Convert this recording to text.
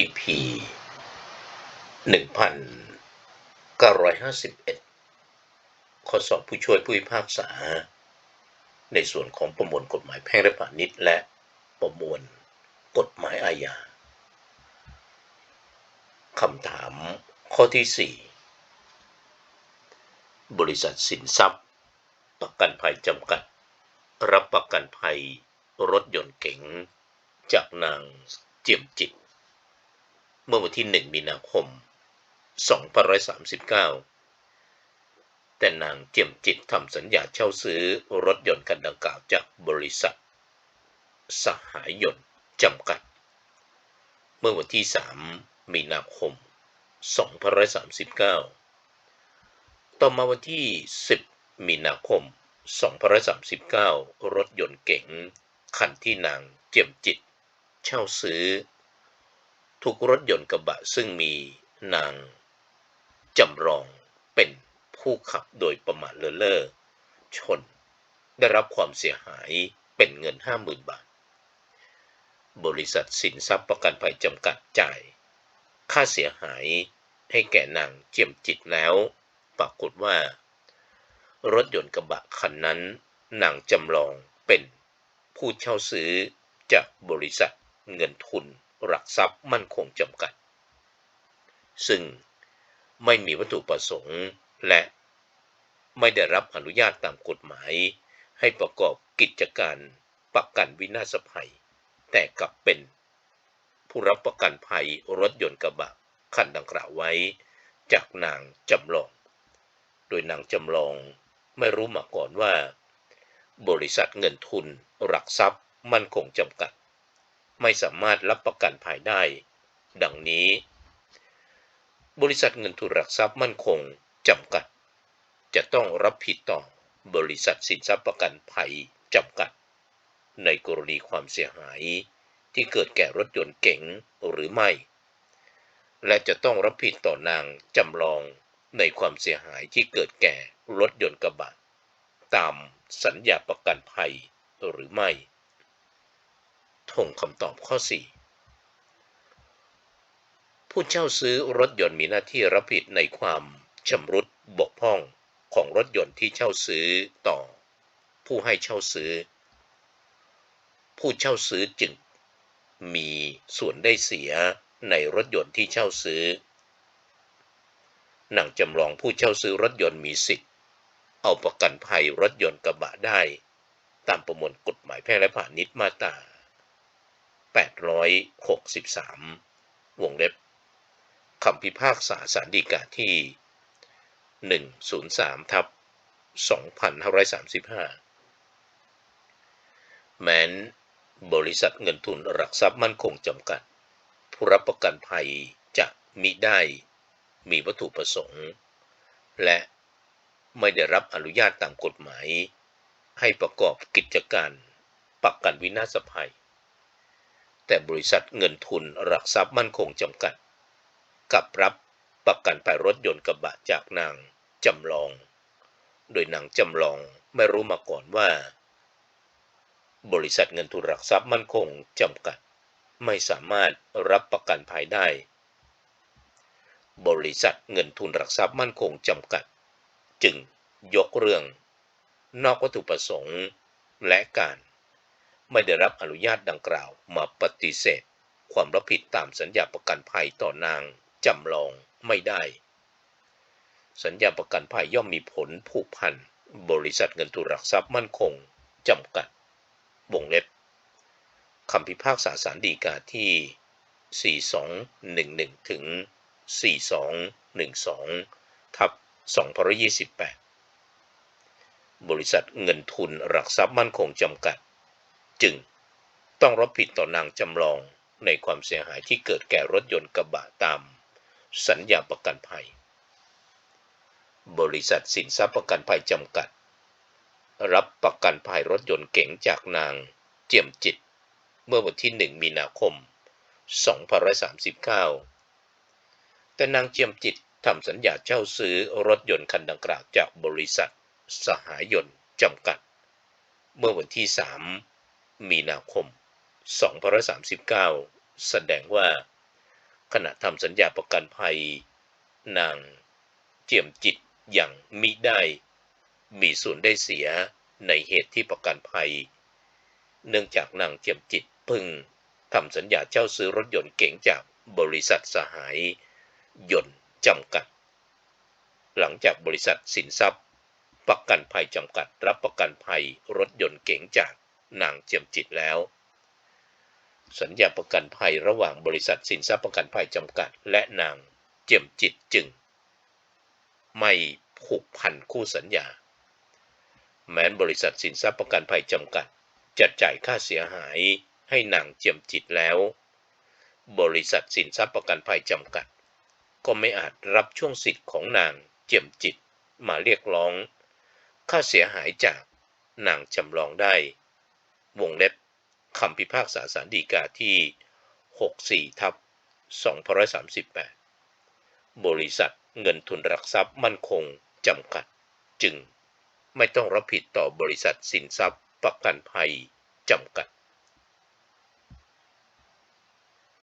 EP 1951 ข้อสอบผู้ช่วยผู้พิพากษา ในส่วนของประมวลกฎหมายแพ่งและพาณิชย์และประมวลกฎหมายอาญาคำถามข้อที่ 4 บริษัทสินทรัพย์ ประกันภัยจำกัด รับประกันภัยรถยนต์เก๋งจากนางเจียมจิต เมื่อวันที่ 1 มีนาคม 2539 แต่นางเจียมจิตทำสัญญาเช่าซื้อรถยนต์คันดังกล่าวจากบริษัท สหายยนต์จำกัด เมื่อวันที่ 3 มีนาคม 2539 ต่อมาวันที่ 10 มีนาคม 2539 รถยนต์เก๋งคันที่นางเจียมจิต เช่าซื้อ ถูกรถยนต์กระบะซึ่งมีนางจำลองเป็นผู้ขับโดยประมาทเลเล่อชน ได้รับความเสียหายเป็นเงิน 50,000 บาท บริษัทสินทรัพย์ประกันภัยจำกัดจ่าย ค่าเสียหายให้แก่นางเจียมจิตแล้ว ปรากฏว่า รถยนต์กระบะคันนั้นนางจำลองเป็นผู้เช่าซื้อจากบริษัทเงินทุน หลักทรัพย์มั่นคงจำกัด ซึ่งไม่มีวัตถุประสงค์และไม่ได้รับอนุญาตตามกฎหมาย ให้ประกอบกิจการประกันวินาศภัย แต่กลับเป็น ผู้รับประกันภัยรถยนต์กระบะคันดังกล่าวไว้ จากนางจำลอง โดยนางจำลองไม่รู้มาก่อนว่า บริษัทเงินทุนหลักทรัพย์มั่นคงจำกัด ไม่สามารถรับประกันภัยได้ ดังนี้ บริษัทเงินทุนหลักทรัพย์มั่นคงจำกัด จะต้องรับผิดต่อบริษัทสินทรัพย์ประกันภัยจำกัด ในกรณีความเสียหายที่เกิดแก่รถยนต์เก๋งหรือไม่ และจะต้องรับผิดต่อนางจำลองในความเสียหายที่เกิดแก่รถยนต์กระบะ ตามสัญญาประกันภัยหรือไม่ ทงคำตอบข้อ 4 ผู้เช่าซื้อรถยนต์มีหน้าที่รับผิดในความชำรุดบกพร่องของรถยนต์ที่เช่าซื้อต่อ ผู้ให้เช่าซื้อ ผู้เช่าซื้อจึงมีส่วนได้เสียในรถยนต์ที่เช่าซื้อ หนังจำลองผู้เช่าซื้อรถยนต์มีสิทธิ์ เอาประกันภัยรถยนต์กระบะได้ ตามประมวลกฎหมายแพ่งและพาณิชย์มาตรา 863 วงเล็บคำพิพากษาสารดีกาที่ 103 ทับ 2535 แม้น บริษัทเงินทุนหลักทรัพย์มั่นคงจำกัด ผู้รับประกันภัยจะมิได้มีวัตถุประสงค์ และไม่ได้รับอนุญาตตามกฎหมาย ให้ประกอบกิจการประกันวินาศภัย แต่บริษัทเงินทุนหลักทรัพย์มั่นคงจำกัด กับรับประกันภัยรถยนต์กระบะจากนางจำลอง โดยนางจำลองไม่รู้มาก่อนว่า บริษัทเงินทุนหลักทรัพย์มั่นคงจำกัด ไม่สามารถรับประกันภัยได้ บริษัทเงินทุนหลักทรัพย์มั่นคงจำกัด จึงยกเรื่อง นอกวัตถุประสงค์และการ ไม่ได้รับอนุญาตดังกล่าวมาปฏิเสธ ความรับผิดตามสัญญาประกันภัยต่อนางจำลองไม่ได้ สัญญาประกันภัยย่อมมีผลผูกพันบริษัทเงินทุนหลักทรัพย์มั่นคงจำกัดวงเล็บคำพิพากษาสารดีกาที่ 4211 ถึง 4212 ทับ2028 บริษัทเงินทุนหลักทรัพย์มั่นคงจำกัด จึงต้องรับผิดต่อนางจำลองในความเสียหายที่เกิดแก่รถยนต์กระบะตาม สัญญาประกันภัย บริษัทสินทรัพย์ประกันภัยจำกัด รับประกันภัยรถยนต์เก๋งจากนางเจียมจิต เมื่อวันที่ 1 มีนาคม 2539 แต่นางเจียมจิตทำสัญญาเช่าซื้อรถยนต์คันดังกล่าวจากบริษัทสหายนต์จำกัด เมื่อวันที่ 3 มีนาคม 2539 แสดงว่า ขณะทำสัญญาประกันภัย นางเจียมจิตอย่างมิได้ มีส่วนได้เสียในเหตุที่ประกันภัย เนื่องจากนางเจียมจิตพึ่งทำสัญญาเช่าซื้อรถยนต์เก๋งจากบริษัทสหาย ยนต์จำกัด หลังจากบริษัทสินทรัพย์ ประกันภัยจำกัดรับประกันภัยรถยนต์เก๋งจาก นางเจียมจิตแล้ว สัญญาประกันภัยระหว่างบริษัทสินทรัพย์ประกันภัยจำกัด และนางเจียมจิตจึง ไม่ผูกพันคู่สัญญา แม้นบริษัทสินทรัพย์ประกันภัยจำกัดจะจ่ายค่าเสียหายให้นางเจียมจิตแล้ว บริษัทสินทรัพย์ประกันภัยจำกัด ก็ไม่อาจรับช่วงสิทธิ์ของนางเจียมจิตมาเรียกร้อง ค่าเสียหายจากนางจำลองได้ วงเล็บคำพิพากษาสารดีกาที่ 64 ทับ2538 บริษัทเงินทุนรักทรัพย์มั่นคงจำกัด จึงไม่ต้องรับผิดต่อบริษัทสินทรัพย์ประกันภัยจำกัด